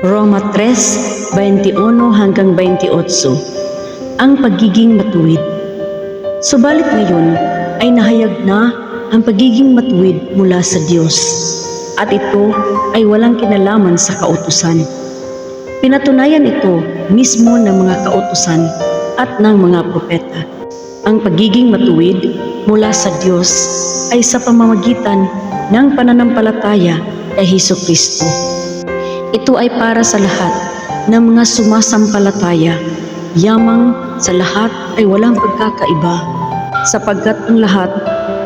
Roma 3, 21 hanggang 28. Ang pagiging matuwid. Subalit ngayon ay nahayag na ang pagiging matuwid mula sa Diyos. At ito ay walang kinalaman sa kautusan. Pinatunayan ito mismo ng mga kautusan at ng mga propeta. Ang pagiging matuwid mula sa Diyos ay sa pamamagitan ng pananampalataya kay Heso Kristo. Ito ay para sa lahat ng mga sumasampalataya. Yamang sa lahat ay walang pagkakaiba sapagkat ang lahat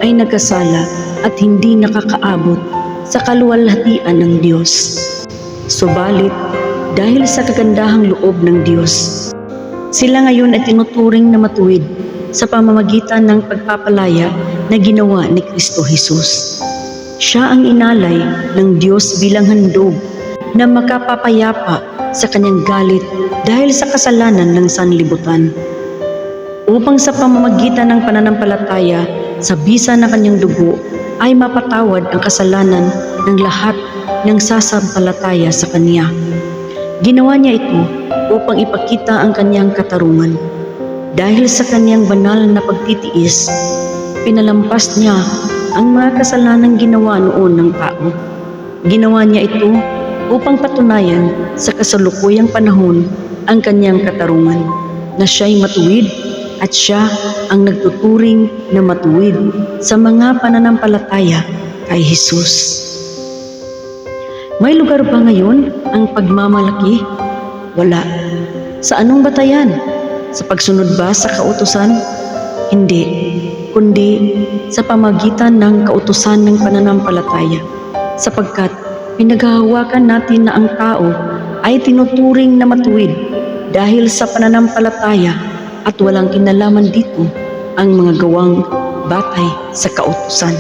ay nagkasala at hindi nakakaabot sa kaluwalhatian ng Diyos. Subalit, dahil sa kagandahang loob ng Diyos, sila ngayon ay tinuturing na matuwid sa pamamagitan ng pagpapalaya na ginawa ni Kristo Jesus. Siya ang inalay ng Diyos bilang handog na makapapayapa sa kanyang galit dahil sa kasalanan ng sanlibutan. Upang sa pamamagitan ng pananampalataya sa bisa ng kanyang dugo ay mapatawad ang kasalanan ng lahat ng sasampalataya sa kanya. Ginawa niya ito upang ipakita ang kanyang katarungan. Dahil sa kanyang banal na pagtitiis, pinalampas niya ang mga kasalanang ginawa noon ng tao. Ginawa niya ito upang patunayan sa kasalukuyang panahon ang kanyang katarungan na siya'y matuwid at siya ang nagtuturing na matuwid sa mga pananampalataya kay Jesus. May lugar ba ngayon ang pagmamalaki? Wala. Sa anong batayan? Sa pagsunod ba sa kautusan? Hindi, kundi sa pamagitan ng kautusan ng pananampalataya. Sapagkat pinaghahawakan natin na ang tao ay tinuturing na matuwid dahil sa pananampalataya at walang kinalaman dito ang mga gawang batay sa kautusan.